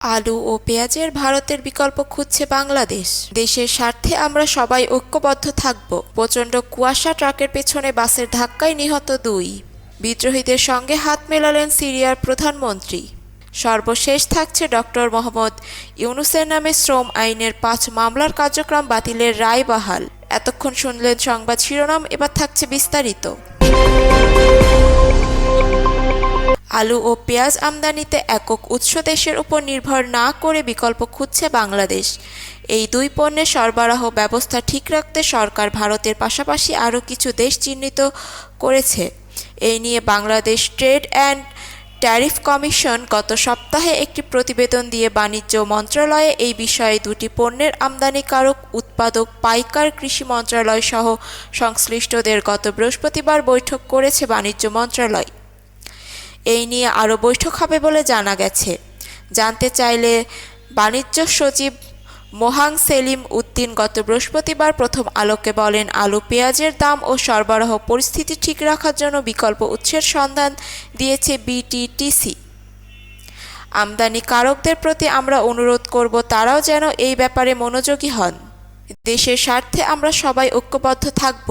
আলু ও পেঁয়াজের ভারতের বিকল্প খুঁজছে বাংলাদেশ। দেশের স্বার্থে আমরা সবাই ঐক্যবদ্ধ থাকব। প্রচণ্ড কুয়াশা ট্রাকের পেছনে বাসের ধাক্কায় নিহত দুই। বিদ্রোহীদের সঙ্গে হাত মেলালেন সিরিয়ার প্রধানমন্ত্রী। সর্বশেষ থাকছে ডক্টর মোহাম্মদ ইউনুসের নামে শ্রম আইনের পাঁচ মামলার কার্যক্রম বাতিলের রায় বাহাল এতক্ষণ শুনলেন সংবাদ শিরোনাম, এবার থাকছে বিস্তারিত। আলু ও পেঁয়াজ আমদানিতে একক উৎস দেশের উপর নির্ভর না করে বিকল্প খুঁজছে বাংলাদেশ। এই দুই পণ্যের সরবরাহ ব্যবস্থা ঠিক রাখতে সরকার ভারতের পাশাপাশি আরও কিছু দেশ চিহ্নিত করেছে। এই নিয়ে Bangladesh trade and tariff commission গত সপ্তাহে একটি প্রতিবেদন দিয়ে বাণিজ্য মন্ত্রণালয়ে এই বিষয়ে দুটি পণ্যের আমদানিকারক উৎপাদক পাইকার কৃষি মন্ত্রণালয় সহ সংশ্লিষ্টদের গত বৃহস্পতিবার বৈঠক করেছে বাণিজ্য মন্ত্রণালয়। এই নিয়ে আরও বৈঠক হবে বলে জানা গেছে। জানতে চাইলে বাণিজ্য সচিব মোহাং সেলিম উদ্দিন গত বৃহস্পতিবার প্রথম আলোকে বলেন, আলু, পেঁয়াজের দাম ও সরবরাহ পরিস্থিতি ঠিক রাখার জন্য বিকল্প উৎসের সন্ধান দিয়েছে বিটিটিসি। আমদানিকারকদের প্রতি আমরা অনুরোধ করব, তারাও যেন এই ব্যাপারে মনোযোগী হন। দেশের স্বার্থে আমরা সবাই ঐক্যবদ্ধ থাকব।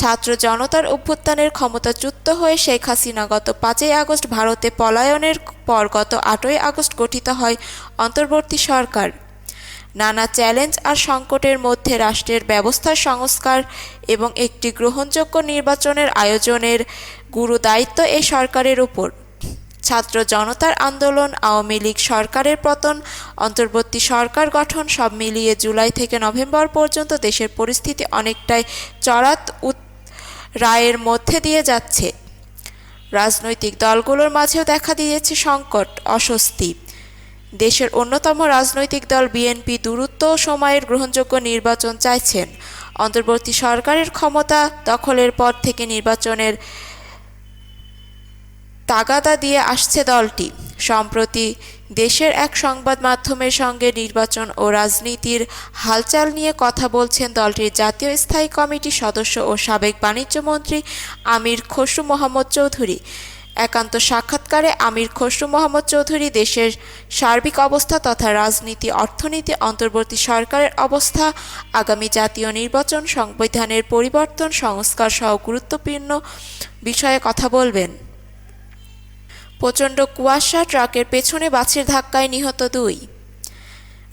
ছাত্র জনতার অভ্যুত্থানের ক্ষমতাচ্যুত হয়ে শেখ হাসিনা গত পাঁচই আগস্ট ভারতে পলায়নের পর গত আটই আগস্ট গঠিত হয় অন্তর্বর্তী সরকার। নানা চ্যালেঞ্জ আর সংকটের মধ্যে রাষ্ট্রের ব্যবস্থার সংস্কার এবং একটি গ্রহণযোগ্য নির্বাচনের আয়োজনের গুরু দায়িত্ব এই সরকারের উপর। ছাত্র জনতার আন্দোলন, আওয়ামী লীগ সরকারের পতন, অন্তর্বর্তী সরকার গঠন সব মিলিয়ে জুলাই থেকে নভেম্বর পর্যন্ত দেশের পরিস্থিতি অনেকটাই চড়াত উত রায়ের মধ্যে দিয়ে যাচ্ছে। রাজনৈতিক দলগুলোর মাঝেও দেখা দিয়েছে সংকট, অস্বস্তি। দেশের অন্যতম রাজনৈতিক দল বিএনপি দূরত্ব সময়ের গ্রহণযোগ্য নির্বাচন চাইছেন। অন্তর্বর্তী সরকারের ক্ষমতা দখলের পর থেকে নির্বাচনের তাগাদা দিয়ে আসছে দলটি। সম্প্রতি দেশের এক সংবাদ মাধ্যমের সঙ্গে নির্বাচন ও রাজনীতির হালচাল নিয়ে কথা বলছেন দলটির জাতীয় স্থায়ী কমিটির সদস্য ও সাবেক বাণিজ্যমন্ত্রী আমির খসরু মোহাম্মদ চৌধুরী। একান্ত সাক্ষাৎকারে আমির খসরু মোহাম্মদ চৌধুরী দেশের সার্বিক অবস্থা তথা রাজনীতি, অর্থনীতি, অন্তর্বর্তী সরকারের অবস্থা, আগামী জাতীয় নির্বাচন, সংবিধানের পরিবর্তন, সংস্কার সহ গুরুত্বপূর্ণ বিষয়ে কথা বলবেন। প্রচণ্ড কুয়াশা, ট্রাকের পেছনে বাসের ধাক্কায় নিহত দুই।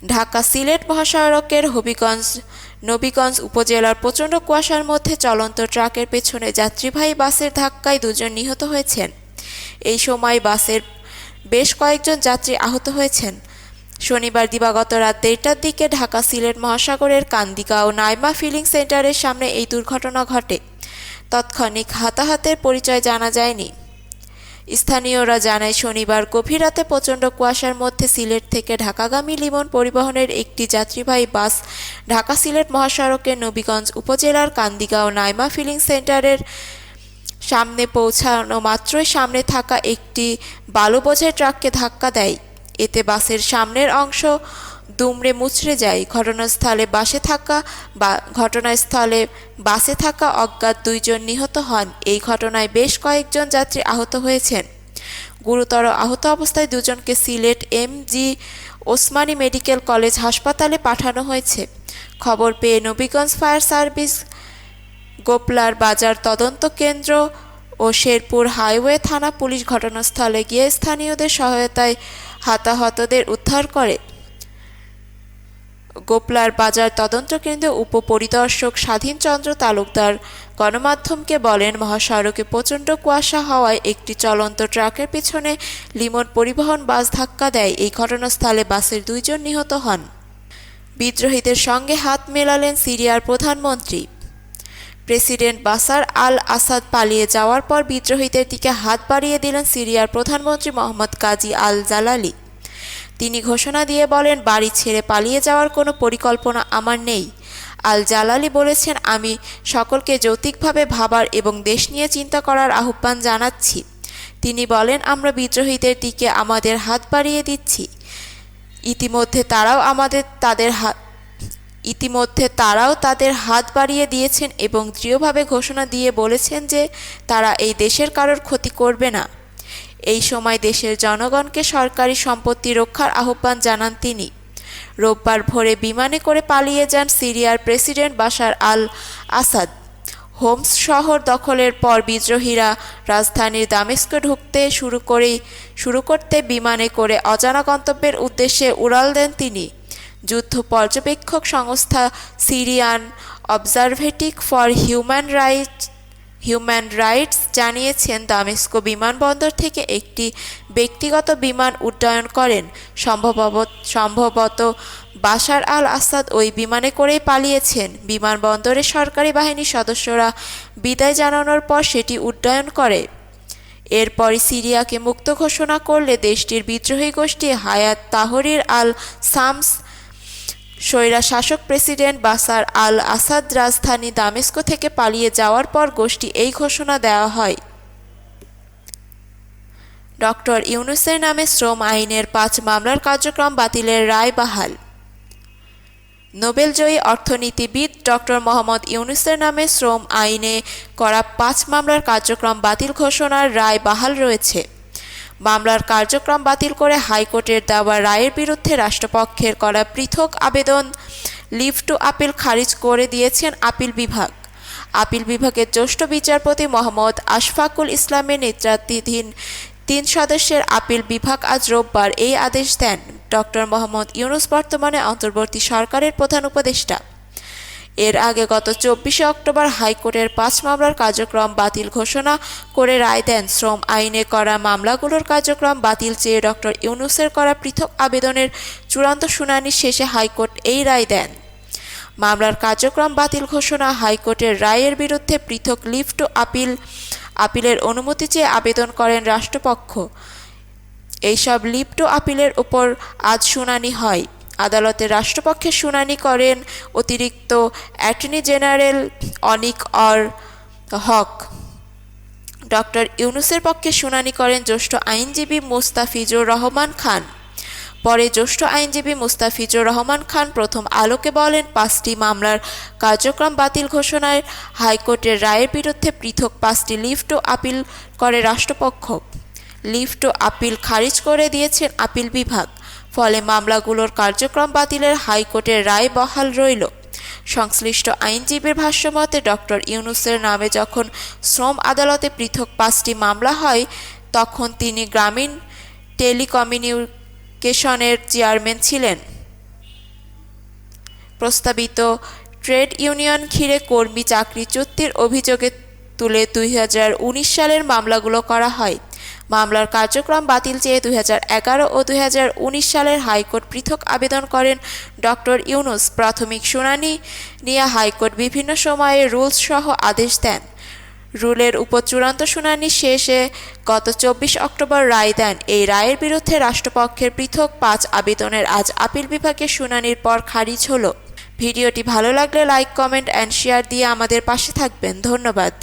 ঢাকা সিলেট মহাসড়কের হবিগঞ্জ, নবীগঞ্জ উপজেলার প্রচণ্ড কুয়াশার মধ্যে চলন্ত ট্রাকের পেছনে যাত্রীবাহী বাসের ধাক্কায় দুজন নিহত হয়েছেন। এই সময় বাসের বেশ কয়েকজন যাত্রী আহত হয়েছেন। শনিবার দিবাগত রাত দেড়টার দিকে ঢাকা সিলেট মহাসাগরের কান্দিকা ও নাইমা ফিলিং সেন্টারের সামনে এই দুর্ঘটনা ঘটে। তৎক্ষণিক হাতাহাতের পরিচয় জানা যায়নি। স্থানীয়রা জানায়, শনিবার গভীর রাতে প্রচণ্ড কুয়াশার মধ্যে সিলেট থেকে ঢাকাগামী লিমন পরিবহনের একটি যাত্রীবাহী বাস ঢাকা সিলেট মহাসড়কের নবীগঞ্জ উপজেলার কান্দিগাঁও নাইমা ফিলিং সেন্টারের সামনে পৌঁছানো মাত্রই সামনে থাকা একটি বালু বোঝাই ট্রাককে ধাক্কা দেয়। এতে বাসের সামনের অংশ দুমড়ে মুচড়ে যায়। ঘটনাস্থলে বাসে থাকা বা ঘটনাস্থলে বাসে থাকা অজ্ঞাত দুইজন নিহত হন। এই ঘটনায় বেশ কয়েকজন যাত্রী আহত হয়েছেন। গুরুতর আহত অবস্থায় দুজনকে Sylhet M G Osmani medical college হাসপাতালে পাঠানো হয়েছে। খবর পেয়ে নবীগঞ্জ ফায়ার সার্ভিস, গোপলার বাজার তদন্ত কেন্দ্র ও শেরপুর হাইওয়ে থানা পুলিশ ঘটনাস্থলে গিয়ে স্থানীয়দের সহায়তায় হতাহতদের উদ্ধার করে। গোপলার বাজার তদন্ত কেন্দ্রে উপপরিদর্শক স্বাধীনচন্দ্র তালুকদার গণমাধ্যমকে বলেন, মহাসড়কে প্রচণ্ড কুয়াশা হওয়ায় একটি চলন্ত ট্রাকের পিছনে লিমন পরিবহন বাস ধাক্কা দেয়। এই ঘটনাস্থলে বাসের দুইজন নিহত হন। বিদ্রোহীদের সঙ্গে হাত মেলালেন সিরিয়ার প্রধানমন্ত্রী। প্রেসিডেন্ট বাসার আল আসাদ পালিয়ে যাওয়ার পর বিদ্রোহীদের দিকে হাত বাড়িয়ে দিলেন সিরিয়ার প্রধানমন্ত্রী মোহাম্মদ কাজী আল জালালি তিনি ঘোষণা দিয়ে বলেন, বাড়ি ছেড়ে পালিয়ে যাওয়ার কোনো পরিকল্পনা আমার নেই। আল জালালি বলেছেন, আমি সকলকে যৌতিকভাবে ভাবার এবং দেশ নিয়ে চিন্তা করার আহ্বান জানাচ্ছি। তিনি বলেন, আমরা বিদ্রোহীদের দিকে আমাদের হাত বাড়িয়ে দিচ্ছি। ইতিমধ্যে তারাও আমাদের, তাদের হাত ইতিমধ্যে তারাও তাদের হাত বাড়িয়ে দিয়েছেন এবং দৃঢ়ভাবে ঘোষণা দিয়ে বলেছেন যে তারা এই দেশের কারোর ক্ষতি করবে না। এই সময় দেশের জনগণকে সরকারি সম্পত্তি রক্ষার আহ্বান জানান তিনি। রোববার ভোরে বিমানে করে পালিয়ে যান সিরিয়ার president Bashar al Assad Homs শহর দখলের পর বিদ্রোহীরা রাজধানীর দামেস্কে ঢুকতে শুরু করেই, শুরু করতে বিমানে করে অজানা গন্তব্যের উদ্দেশ্যে উড়াল দেন তিনি। যুদ্ধ পর্যবেক্ষক সংস্থা Syrian observatory for human rights human rights জানিয়েছেন দামেস্কো বিমানবন্দর থেকে একটি ব্যক্তিগত বিমান উড্ডয়ন করেন। সম্ভবত সম্ভবত বাশার আল আসাদ ওই বিমানে করেই পালিয়েছেন। বিমানবন্দরে সরকারি বাহিনীর সদস্যরা বিদায় জানানোর পর সেটি উড্ডয়ন করে। এরপরই সিরিয়াকে মুক্ত ঘোষণা করলে দেশটির বিদ্রোহী গোষ্ঠী হায়াত তাহরির আল সামস স্বৈরা শাসক প্রেসিডেন্ট বাসার আল আসাদ রাজধানী দামেস্কো থেকে পালিয়ে যাওয়ার পর গোষ্ঠী এই ঘোষণা দেওয়া হয়। ডক্টর ইউনুসের নামে শ্রম আইনের পাঁচ মামলার কার্যক্রম বাতিলের রায় বাহাল। নোবেলজয়ী অর্থনীতিবিদ ডক্টর মোহাম্মদ ইউনুসের নামে শ্রম আইনে করা পাঁচ মামলার কার্যক্রম বাতিল ঘোষণার রায় বাহাল রয়েছে। মামলার কার্যক্রম বাতিল করে হাইকোর্টের দেওয়া রায়ের বিরুদ্ধে রাষ্ট্রপক্ষের করা পৃথক আবেদন লিভ টু আপিল খারিজ করে দিয়েছেন আপিল বিভাগ। আপিল বিভাগের জ্যেষ্ঠ বিচারপতি মোহাম্মদ আশফাকুল ইসলামের নেতৃত্বাধীন তিন সদস্যের আপিল বিভাগ আজ রোববার এই আদেশ দেন। ডক্টর মোহাম্মদ ইউনুস বর্তমানে অন্তর্বর্তী সরকারের প্রধান উপদেষ্টা। এর আগে গত চব্বিশে অক্টোবর হাইকোর্টের পাঁচ মামলার কার্যক্রম বাতিল ঘোষণা করে রায় দেন। শ্রম আইনে করা মামলাগুলোর কার্যক্রম বাতিল চেয়ে ডক্টর ইউনুসের করা পৃথক আবেদনের চূড়ান্ত শুনানি শেষে হাইকোর্ট এই রায় দেন। মামলার কার্যক্রম বাতিল ঘোষণা হাইকোর্টের রায়ের বিরুদ্ধে পৃথক লিভ টু আপিল, আপিলের অনুমতি চেয়ে আবেদন করেন রাষ্ট্রপক্ষ। এইসব লিভ টু আপিলের উপর আজ শুনানি হয়। আদালতে রাষ্ট্রপক্ষে শুনানি করেন অতিরিক্ত attorney general Anik R Haque. Doctor ইউনুসের পক্ষে শুনানি করেন জ্যেষ্ঠ আইনজীবী মোস্তাফিজুর রহমান খান। পরে জ্যেষ্ঠ আইনজীবী মুস্তাফিজুর রহমান খান প্রথম আলোকে বলেন, পাঁচটি মামলার কার্যক্রম বাতিল ঘোষণায় হাইকোর্টের রায়ের বিরুদ্ধে পৃথক পাঁচটি লিভ টু আপিল করে রাষ্ট্রপক্ষ। লিভ টু আপিল খারিজ করে দিয়েছেন আপিল বিভাগ। ফলে মামলাগুলোর কার্যক্রম বাতিলের হাইকোর্টের রায় বহাল রইল। সংশ্লিষ্ট আইনজীবীর ভাষ্যমতে, ডক্টর ইউনুসের নামে যখন শ্রম আদালতে পৃথক পাঁচটি মামলা হয়, তখন তিনি গ্রামীণ টেলিকমিউনিকেশনের চেয়ারম্যান ছিলেন। প্রস্তাবিত ট্রেড ইউনিয়ন ঘিরে কর্মী চাকরি চুক্তির অভিযোগে তুলে দুই হাজার উনিশ সালের মামলাগুলো করা হয়। মামলার কার্যক্রম বাতিল চেয়ে দু হাজার এগারো ও দু হাজার উনিশ সালের হাইকোর্ট পৃথক আবেদন করেন ডক্টর ইউনুস। প্রাথমিক শুনানি নিয়ে হাইকোর্ট বিভিন্ন সময়ে রুলস সহ আদেশ দেন। রুলের উপর চূড়ান্ত শুনানি শেষে গত চব্বিশ অক্টোবর রায় দেন। এই রায়ের বিরুদ্ধে রাষ্ট্রপক্ষের পৃথক পাঁচ আবেদনের আজ আপিল বিভাগের শুনানির পর খারিজ হলো। ভিডিওটি ভালো লাগলে লাইক, কমেন্ট অ্যান্ড শেয়ার দিয়ে আমাদের পাশে থাকবেন। ধন্যবাদ।